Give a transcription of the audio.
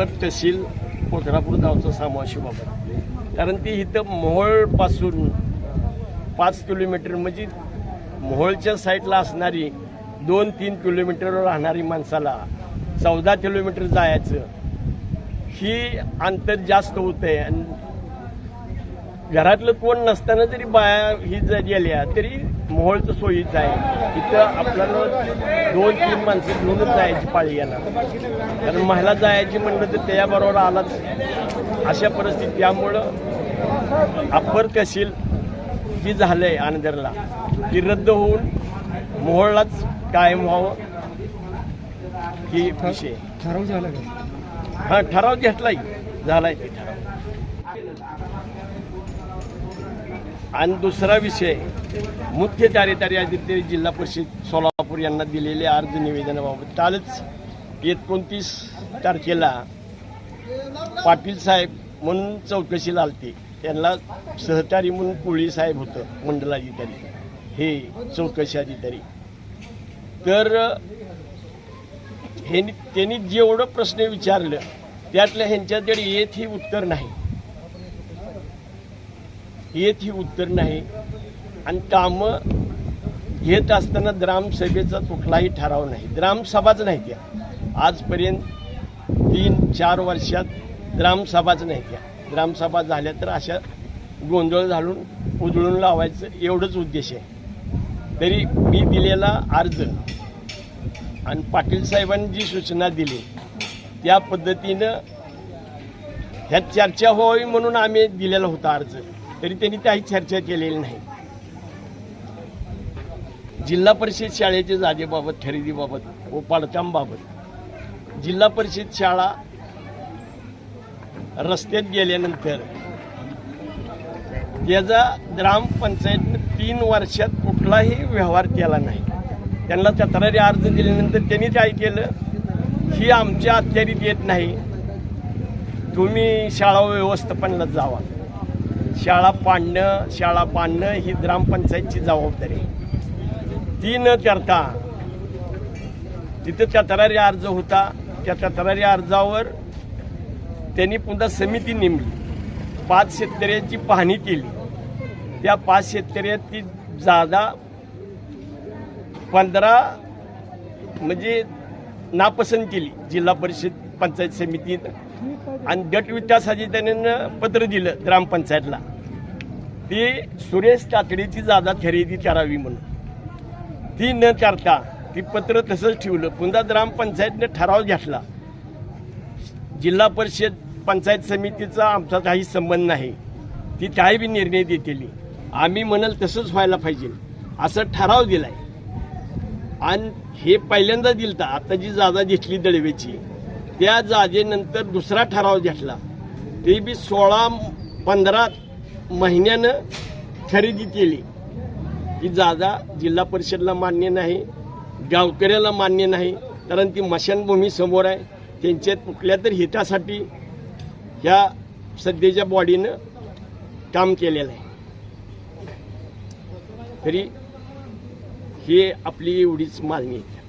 Upper तहसील कोल्हापूर गावचा समावेश बाबत कारण ती इथं मोहोळपासून पाच किलोमीटर म्हणजे मोहोळच्या साईडला असणारी दोन तीन किलोमीटरवर राहणारी माणसाला चौदा किलोमीटर जायचं ही अंतर जास्त होतंय. आणि घरातलं कोण नसताना जरी बाया ही जर गेल्या तरी मोहोळचं सोयीचं आहे इथं आपल्याला दोन तीन माणसं घेऊनच जायची पाळी येणार. कारण महिला जायची म्हणलं तर त्याच्याबरोबर आलाच अशा परिस्थिती. त्यामुळं अप्पर तहसील जी झालंय आनंदरला ती रद्द होऊन मोहोळलाच कायम व्हावं ही विषय. ठराव झाला का? हा ठराव घेतलाय. झालाय ते ठराव. आणि दुसरा विषय मुख्य कार्यकारी अधिकारी जिल्हा परिषद सोलापूर यांना दिलेले अर्ज निवेदनाबाबत कालच एकोणतीस तारखेला पाटील साहेब म्हणून चौकशीला आलते त्यांना सहकारी म्हणून कोळी साहेब होतं मंडलाधिकारी. हे चौकशी अधिकारी. तर हे त्यांनी जेवढं प्रश्न विचारलं त्यातल्या ह्यांच्याकडे येत ही उत्तर नाही. येत ही उत्तर नाही. आणि कामं घेत असताना ग्रामसभेचा कुठलाही ठराव नाही. ग्रामसभाच नाही त्या. आजपर्यंत तीन चार वर्षात ग्रामसभाच नाही त्या. ग्रामसभा झाल्या तर अशा गोंधळ घालून उजळून लावायचं एवढंच उद्देश आहे. तरी मी दिलेला अर्ज आणि पाटील साहेबांनी जी सूचना दिली त्या पद्धतीनं ह्यात चर्चा व्हावी म्हणून आम्ही दिलेला होता अर्ज. तरी त्यांनी काही चर्चा केलेली नाही. जिल्हा परिषद शाळेच्या जागेबाबत खरेदीबाबत व पालकांबाबत जिल्हा परिषद शाळा रस्त्यात गेल्यानंतर त्याचा ग्रामपंचायतनं तीन वर्षात कुठलाही व्यवहार केला नाही. त्यांना तक्रारी अर्ज दिल्यानंतर त्यांनी काय केलं? ही आमच्या अखत्यारीत येत नाही. तुम्ही शाळा व्यवस्थापनाला जावा. शाळा पाडणं शाळा बांधणं ही ग्रामपंचायतची जबाबदारी. ती न करता तिथं तक्रारी अर्ज होता. त्या तक्रारी अर्जावर त्यांनी पुन्हा समिती नेमली. पाच शेतकऱ्यांची पाहणी केली. त्या पाच शेतकऱ्याची जादा पंधरा म्हणजे नापसंत केली. जिल्हा परिषद पंचायत समितीनं. आणि गट विकास अधिकाऱ्यानं पत्र दिलं ग्रामपंचायतला. ती सुरेश काकडीची जादा खरेदी करावी म्हणून. ती न करता ती पत्र तसंच ठेवलं. पुन्हा ग्रामपंचायतने ठराव घेतला. जिल्हा परिषद पंचायत समितीचा आमचा काही संबंध नाही. ती काही बी निर्णय देतेली? आम्ही म्हणाल तसंच व्हायला पाहिजे. असं ठराव दिलाय. आणि हे पहिल्यांदा दिलता. आता जी जादा घेतली दळवेची त्या जागेनंतर दुसरा ठराव घेतला. ते बी सोळा पंधरा महिन्यानं खरेदी केली. ही जागा जिल्हा परिषदला मान्य नाही गावकऱ्याला मान्य नाही कारण ती मशानभूमी समोर आहे. त्यांच्या कुठल्या तरी हितासाठी ह्या सध्याच्या बॉडीनं काम केलेलं आहे. तरी हे आपली एवढीच मागणी आहे.